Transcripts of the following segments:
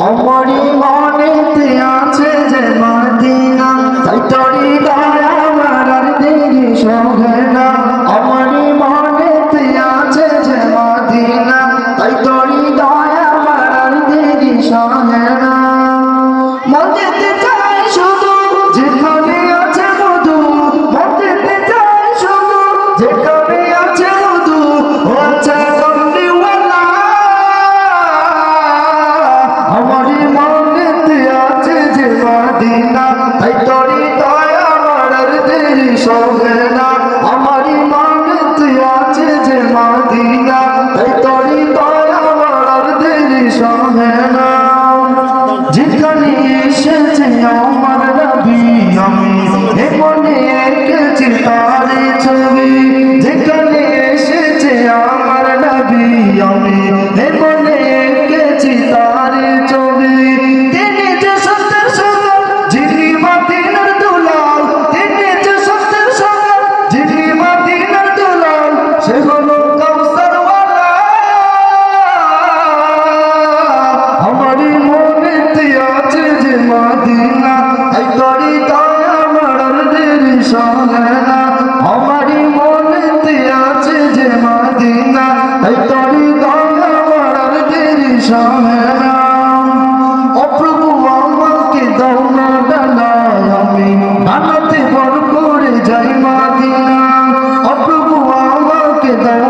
I'm morning. 啊。সরে না। আমারই মনেতে আছে যে মাদিনা। এই তরি দয়া মারার দেরি সরে না। ও প্রভু, আমাকে দাও না ডানা আমি। ভালোতে বড় করে যাই মাদিনা। ও আমাকে দাও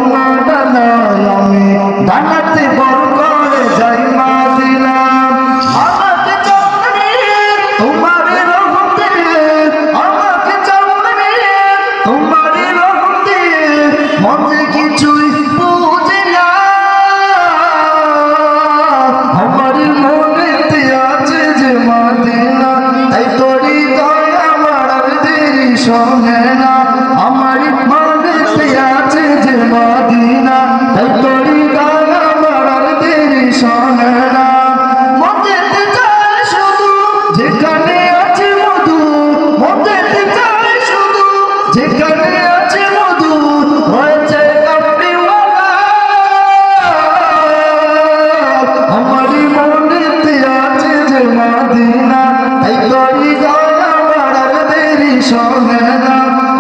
সোহেনা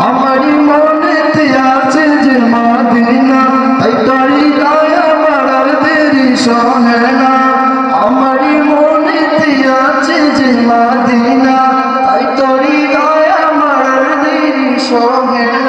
আমার মনেতে আছে যে মাদিনা, তাই তারি আমার আর দেরি সোহেনা আমার মনেতে আছে যে মাদিনা, তাই তারি আমার আর দেরি সোহেনা